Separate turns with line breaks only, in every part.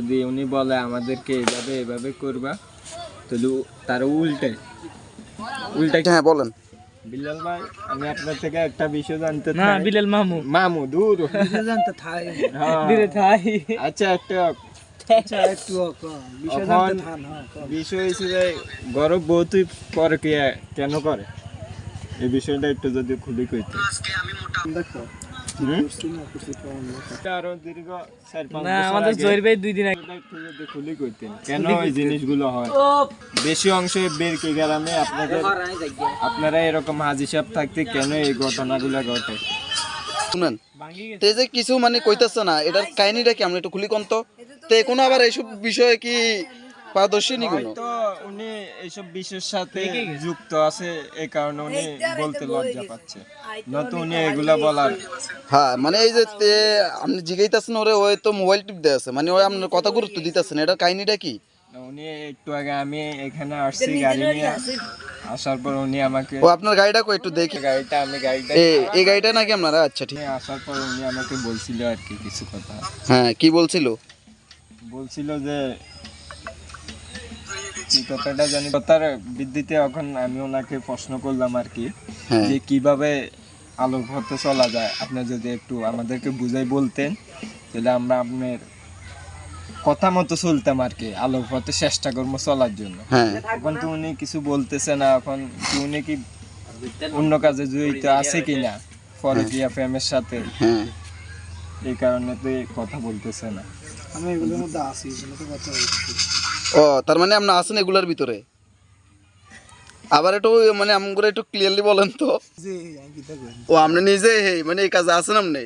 যদি উনি বলে আমাদেরকে এভাবে এভাবে করবা তাহলে তার উল্টে। উল্টে
হ্যাঁ বলেন।
বিল্লাল ভাই আমি আপনার থেকে একটা বিষয় জানতে
না বিলাল মামু।
মামু দূর।
জানতে থাই।
হ্যাঁ।
দিলে তাই
আচ্ছা একটা
আচ্ছা বিষয় হ্যাঁ কর।
হচ্ছে যে গরব বহুতই পরে কেন করে? এই বিষয়টা একটু যদি খুবই কইতে।
দেখো
হুম?
করছি না করছি কেমন না।
এটা আরও দীর্ঘ চার পাঁচ
না আমাদের জহির ভাই দুই দিন আগে।
বিষয়টা একটু যদি খুলি কইতেন? কেন এই জিনিসগুলো হয়? বেশি অংশে বেরকে গ্রামে আপনাদের আপনারা এরকম হাজি সাহেব থাকতে কেন এই ঘটনাগুলো ঘটে?
শুনেন তে যে কিছু মানে কইতেছে না এটার কাহিনীটা কি? আমরা একটু খুলি কন্ত। তে কোনো আবার এইসব বিষয়ে কি পারদর্শী নি
হয়তো উনি এইসব বিষয়ের সাথে যুক্ত আছে এই কারণে উনি বলতে লজ্জা পাচ্ছে। নয়তো উনি এগুলা বলার
হ্যাঁ মানে এই যে আপনি জিগাইতেছেন ওরে ওই তো মোবাইল টিপ দিয়ে আছে মানে ওই আপনার কথা গুরুত্ব দিতেছেন এটার কাহিনীটা কি?
উনি একটু আগে আমি এখানে আসছি গাড়ি নিয়ে আসার পর উনি আমাকে
ও আপনার গাড়িটা কই একটু দেখি।
গাড়িটা আমি গাড়িটা
এই এই গাড়িটা নাকি আপনারা? আচ্ছা ঠিক।
আসার পর উনি আমাকে বলছিল আর কি কিছু কথা।
হ্যাঁ কি বলছিল?
বলছিল যে জানি। ভিত্তিতে এখন আমি ওনাকে প্রশ্ন করলাম আর কি
হ্যাঁ।
যে কীভাবে আলোর পথে চলা যায়? আপনি যদি একটু আমাদেরকে বুঝাই বলতেন তাহলে আমরা আপনার কথা মতো চলতাম আর কি আলোর পথে চেষ্টা করব চলার জন্য।
হ্যাঁ।
এখন তো উনি কিছু বলতেছে না এখন কি উনি কি অন্য কাজে জড়িত আছে কিনা? ফরকিয়া ফ্যামের সাথে।
হ্যাঁ।
এই কারণে তো কথা বলতেছে না।
আমি এগুলোর মধ্যে আছি এগুলো তো কথা বলছি
ও তার মানে আপনি আছেন এগুলার ভিতরে? আবার একটু মানে আমগুলো একটু ক্লিয়ারলি বলেন তো।
যে
ও আপনি নিজে হে মানে এই কাজে আছেন আপনি?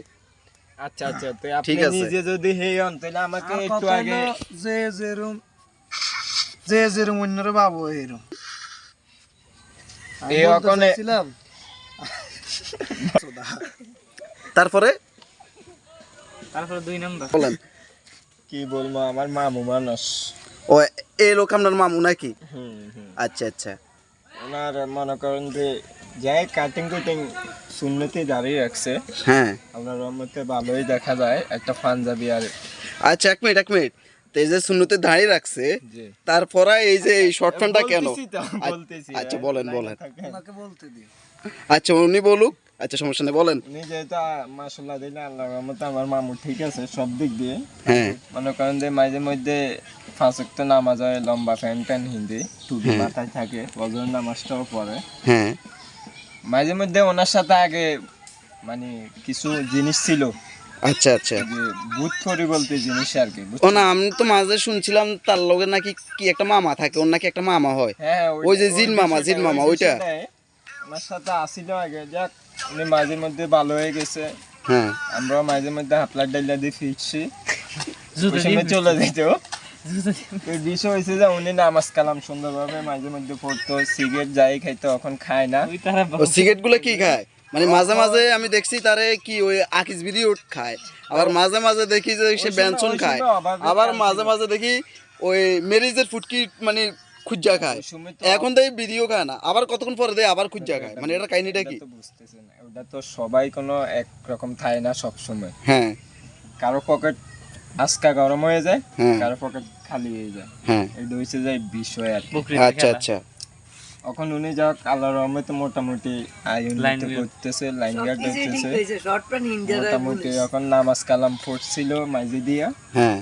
আচ্ছা আচ্ছা তো আপনি
ঠিক আছে।
নিজে যদি হেই হন তাহলে আমাকে একটু আগে
হলো যে যেরম যে যেরম অন্যরা ভাবো এরম আমি
এই ওখানে-
চাইছিলাম
তারপরে?
তারপরে দুই নম্বর।
বলেন।
কি বলব আমার মামু মানুষ।
ও এই লোক আপনার মামু নাকি? আচ্ছা আচ্ছা।
ওনার মনে করেন যে যাই কাটিং কুটিং শূন্যতে দাঁড়িয়ে রাখছে
হ্যাঁ।
আপনার রহমতে ভালোই দেখা যায় একটা পাঞ্জাবি আর
আচ্ছা এক মিনিট এক মিনিট। তো এই যে শূন্যতে দাঁড়িয়ে রাখছে
জি।
তারপরে এই যে এই শর্ট ফ্যানটা কেন আচ্ছা, আচ্ছা
হ্যাঁ,
বলেন বলেন। আচ্ছা উনি বলুক। আচ্ছা সমস্যা নেই বলেন।
উনি যেহেতু মাসাল্লাহ দিলে আল্লাহ রহমতে আমার মামু ঠিক আছে সব দিক দিয়ে।
হ্যাঁ।
মনে করেন যে মাঝে মধ্যে পাঁচ একটা নামাজ হয় লম্বা প্যান্ট প্যান্ট হিন্দি টুপি মাথায় থাকে বজর নামাজটাও পড়ে।
হ্যাঁ।
মাঝে মধ্যে ওনার সাথে আগে মানে কিছু জিনিস ছিল।
আচ্ছা আচ্ছা।
বুথ ফরি বলতে জিনিস আর কি
ও না আমি তো মাঝে শুনছিলাম তার লগে নাকি কি একটা মামা থাকে ওর নাকি একটা মামা হয়।
হ্যাঁ
ওই যে জিন মামা, জিন মামা, ওইটা?
ওনার সাথে আসিল আগে যাক উনি মাঝে মধ্যে ভালো হয়ে গেছে।
হ্যাঁ।
আমরাও মাঝে মধ্যে হাফলার ডাইলা দিয়ে ফিরছি। চলে যেত বিষয় হয়েছে যে উনি নামাজ কালাম সুন্দরভাবে মাঝে মধ্যে পড়তো সিগারেট যাই খাইতো এখন খায় না।
ও সিগারেটগুলো কি খায়? মানে মাঝে মাঝে আমি দেখছি তারে কি ওই আকিস ভিডিও খায়। আবার মাঝে মাঝে দেখি যে সে ব্যঞ্জন খায়। আবার মাঝে মাঝে দেখি ওই মেরিজের ফুটকি মানে খুঁজা খায়। এখন তো এই ভিডিও খায় না আবার কতক্ষণ পরে দেয় আবার খুঁজা খায়। মানে এটা কাহিনীটা কি?
ওটা তো বুঝতেছে না। ওটা তো সবাই কোনো এক রকম থাকে না সব সময়
হ্যাঁ।
কারও পকেট আজকা গরম হয়ে যায়
হ্যাঁ।
কারও পকেট খালি হয়ে যায়।
হ্যাঁ।
এটা হয়েছে যায় বিষয় আর।
আচ্ছা আচ্ছা।
এখন উনি যাক আল্লাহ রহমতে মোটামুটি
guard.
করতেছে লাইন গার্ড
প্যান্ট
মোটামুটি এখন নামাজ কালাম পড়ছিল মাইজে দিয়া।
হ্যাঁ।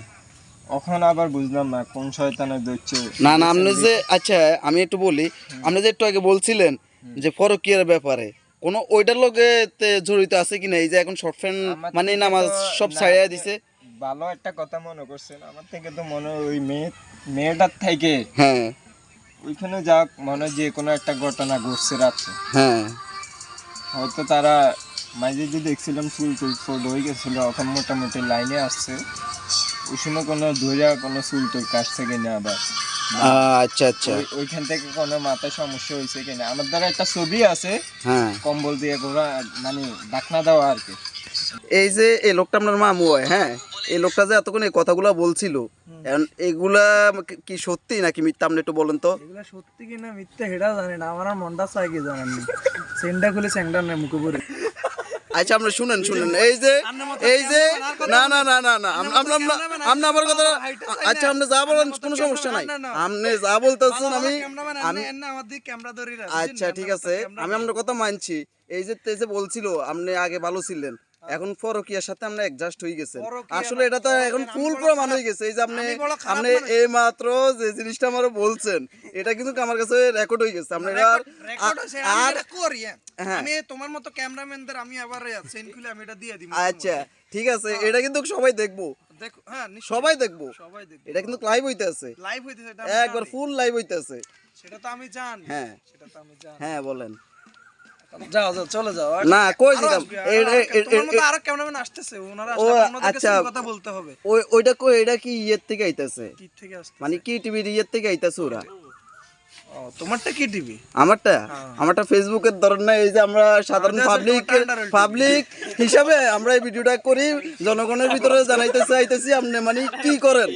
এখন আবার বুঝলাম না কোন শয়তানের দৈচ্ছে
না না আপনি যে আচ্ছা আমি একটু বলি। আপনি যে একটু আগে বলছিলেন যে ফরকিয়ার ব্যাপারে কোনো ওইটার লগে জড়িত আছে কি না? এই যে এখন শর্ট ফ্যান মানে নামাজ সব ছাড়িয়ে দিছে।
ভালো একটা কথা মনে করছেন আমার থেকে তো মনে ওই মেয়ে মেয়েটার থেকে।
হ্যাঁ।
ওইখানে যাক মনে যে কোনো একটা ঘটনা ঘটছে রাত্রে।
হ্যাঁ।
হয়তো তারা মাঝে যে দেখছিলাম চুল টুল ফোল্ড হয়ে গেছিল এখন মোটামুটি লাইনে আসছে। ওই সময় কোনো ধৈর্য কোনো চুল টুল কাটছে কিনা আবার
আচ্ছা আচ্ছা।
ওইখান থেকে কোনো মাথায় সমস্যা হয়েছে কিনা আমার দ্বারা একটা ছবি আছে।
হ্যাঁ।
কম্বল দিয়ে ঘোরা মানে ডাকনা দেওয়া আর কি।
এই যে এই লোকটা আপনার মামু হয় হ্যাঁ? এই লোকটা যে এতক্ষণ এই কথাগুলো বলছিল এখন এগুলা কি- কি সত্যি নাকি মিথ্যা আপনি একটু বলেন তো?
এগুলা সত্যি কিনা মিথ্যা হেডা জানে না আমার মনটা চাই কি জানেন সেন্ডা খুলে স্যাংডা না মুখে পড়ে
আচ্ছা আমরা শুনেন শুনেন। এই যে এই যে না না না না না আমরা আমরা আমরা আমার কথা আচ্ছা আপনি যা বলেন কোনো সমস্যা নাই। আপনি যা বলতেছেন আমি আমি
আমার দিকে ক্যামেরা ধরে
আচ্ছা ঠিক আছে। আমি আপনার কথা মানছি। এই যে এই যে বলছিল আপনি আগে ভালো ছিলেন। এখন ফরকিয়ার সাথে আমরা অ্যাডজাস্ট হয়ে গেছে। আসলে এটা তো এখন ফুল প্রমাণ হয়ে গেছে। এই যে আপনি আপনি এই মাত্র যে জিনিসটা আমার বলছেন এটা কিন্তু আমার কাছে রেকর্ড হয়ে গেছে। আপনি আর-
আমি করি হ্যাঁ।
হ্যাঁ।
আমি তোমার মতো ক্যামেরাম্যানদের আমি আবার চেন খুলে আমি এটা দিয়ে দিব
আচ্ছা ঠিক আছে। এটা কিন্তু সবাই দেখব।
হ্যাঁ
সবাই দেখব। এটা কিন্তু লাইভ হইতে আছে।
লাইভ হইতেছে এটা
একবার ফুল লাইভ হইতে আছে।
সেটা তো আমি জানি।
হ্যাঁ।
সেটা তো আমি জানি।
হ্যাঁ বলেন।
যাও যাও চলে যাও
না কই দিতাম?
আরও
এ-
আসবে।
এ-
তোমার মতো
এ-
আরও ক্যামেরাম্যান আসতেছে ওনারা আসলে আপনাদের
আচ্ছা।
কাছে কথা বলতে হবে?
ওই ওইটা কই এটা কি ইয়ের থেকে আইতাছে?
কি থেকে আসছে
মানে কি টিভির ইয়ের থেকে আইতাছে ওরা?
তোমারটা কি টিভি?
আমারটা? আমারটা ফেসবুকের ধরেন না এই যে আমরা সাধারণ পাবলিক
তোমারটা under TV
পাবলিক হিসাবে আমরা এই ভিডিওটা করি জনগণের ভিতরে জানাইতেছি আইতেছি আপনি মানে কি করেন?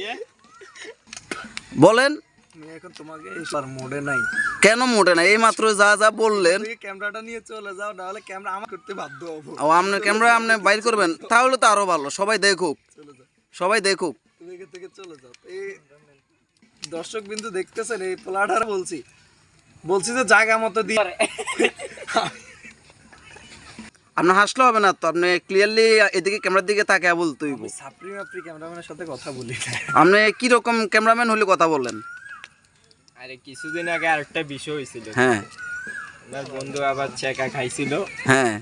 বলেন।
আমি এখন তোমাকে এই মোডে নাই।
কেন মোটে না এই মাত্র যা যা বললেন।
ক্যামেরাটা নিয়ে চলে যাও নাহলে ক্যামেরা আমার করতে বাধ্য হব।
ও আপনার ক্যামেরা আপনি বাইর করবেন তাহলে তো আরও ভালো সবাই দেখুক। সবাই দেখুক।
তুমি এখান থেকে চলে যাও। এই দর্শক বিন্দু দেখতেছেন এই প্লাটার বলছি। বলছি যে জায়গা মতো দিয়ে
আপনার হাসলে হবে না তো? আপনি ক্লিয়ারলি এদিকে ক্যামেরার দিকে তাকে বলতে হইব।
সাপ্রি ক্যামেরাম্যানের সাথে কথা বলি।
আপনি কি রকম ক্যামেরাম্যান হলে কথা বলেন?
আরে কিছুদিন আগে আরেকটা বিষয় হয়েছিল।
হ্যাঁ।
ওনার বন্ধু আবার চেকা খাইছিল।
হ্যাঁ।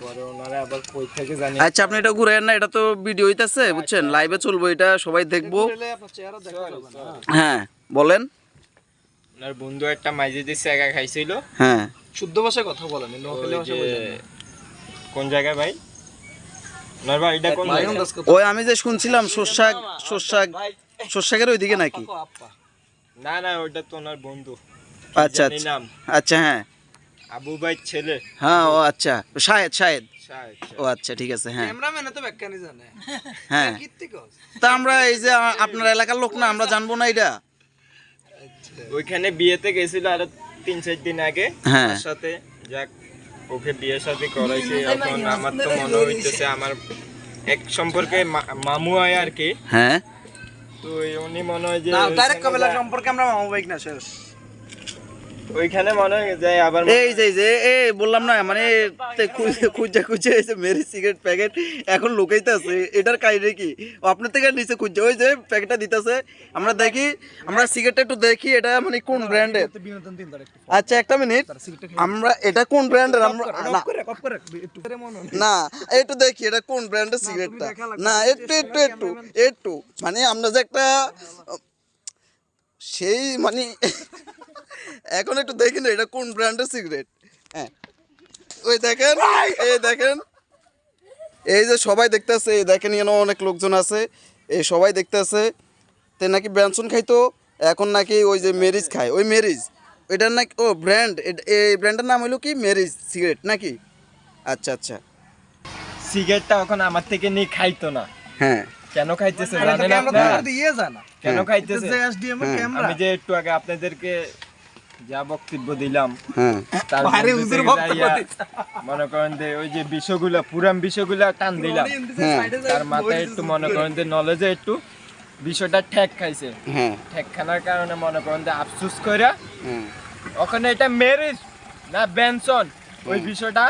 পরে ওনারা আবার কই থেকে জানি
আচ্ছা আপনি এটা ঘুরে না এটা তো ভিডিও হইতাছে বুঝছেন? লাইভে চলবো এটা সবাই দেখব।
আপনার চেহারা দেখা যাবে না।
হ্যাঁ বলেন।
ওনার বন্ধু একটা মাইজে দিয়ে চেকা খাইছিল।
হ্যাঁ।
শুদ্ধ ভাষায় কথা বলেন
কোন জায়গায় ভাই?
ওই আমি যে শুনছিলাম শস্যাক শস্যাক শস্যাকের ওইদিকে নাকি?
না না ওইটা তো ওনার বন্ধু।
আচ্ছা আচ্ছা।
নাম।
আচ্ছা হ্যাঁ।
আবু ভাই ছেলে।
হ্যাঁ ও আচ্ছা। শাহেদ শাহেদ। ও আচ্ছা ঠিক আছে হ্যাঁ।
ক্যামেরাম্যান তো ব্যাখ্যানি জানে।
হ্যাঁ। তা আমরা এই যে আপনার এলাকার লোক না আমরা জানব না এটা।
ওইখানে বিয়েতে গেছিল আরও তিন চার দিন আগে।
হ্যাঁ।
সাথে যাক ওকে বিয়ে সাথে করাইছে। এখন আমার তো মনে হইতেছে আমার এক সম্পর্কে মা- মামু হয় আর কি।
হ্যাঁ।
তো এই উনি মনে হয় যে
ডাইরেক্ট
ওইখানে
কবেলা
যা-
সম্পর্কে আমরা মামু বাইক না শেষ
ওইখানে মনে হয় যে আবার
এই যে যে এ বললাম না মানে খুঁজে খুঁজে যে মেরি সিগারেট প্যাকেট এখন লুকাইতে আছে এটার কাহিনী কি? আপনার থেকে নিচে খুঁজছে ওই যে প্যাকেটটা দিতেছে। আমরা দেখি আমরা সিগারেটটা একটু দেখি এটা মানে কোন ব্র্যান্ডের আচ্ছা একটা মিনিট আমরা এটা কোন ব্র্যান্ডের আমরা না।
একটু
দেখি এটা কোন ব্র্যান্ডের সিগারেটটা না একটু একটু একটু একটু। মানে আমরা যে একটা সেই মানে এখন একটু দেখি না এটা কোন ব্র্যান্ডের সিগারেট হ্যাঁ। ওই দেখেন এই দেখেন। এই যে সবাই দেখতেছে এই দেখেন এখানে অনেক লোকজন আছে এই সবাই দেখতেছে। তে নাকি ব্যানসন খাইতো এখন নাকি ওই যে মেরিজ খায়। ওই মেরিজ এটার নাকি ও ব্র্যান্ড এই ব্র্যান্ডের নাম হলো কি? মেরিজ সিগারেট নাকি? আচ্ছা আচ্ছা।
সিগারেটটা এখন আমার থেকে নিয়ে খাইতো না।
হ্যাঁ।
কেন খাইতেছে জানেন
ক্যামেরা
আপনারা?
তো দিয়ে যায় না
কেন খাইতেছে?
এসডিএম এর
হ্যাঁ,
ক্যামেরা
আমি যে একটু আগে আপনাদেরকে যা বক্তব্য দিলাম
হ্যাঁ।
তার। মনে করেন যে ওই যে বিষয়গুলো পুরান বিষয়গুলো টান দিলাম।
হ্যাঁ।
তার মাথায় একটু মনে করেন যে নলেজে একটু বিষয়টা ঠেক খাইছে।
হ্যাঁ।
ঠেক খানার কারণে মনে করেন যে আফসুস করে ওখানে এটা মেরিজ না বেনসন ওই বিষয়টা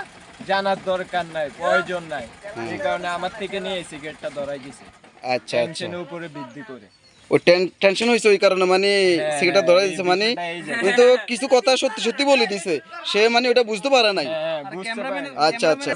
জানার দরকার নাই প্রয়োজন নাই। এই কারণে আমার থেকে নিয়ে এই সিগারেটটা ধরাই দিছে।
আচ্ছা আচ্ছা।
টেনশনের উপরে বৃদ্ধি করে।
ও টেনশন হয়েছে ওই কারণে মানে
সেটা
সিগারেটটা ধরা দিছে মানে
এই বিষয়টা এই
উনি তো কিছু কথা সত্যি সত্যি বলে দিছে। সে মানে ওটা বুঝতে পারে নাই।
হ্যাঁ
আচ্ছা আচ্ছা।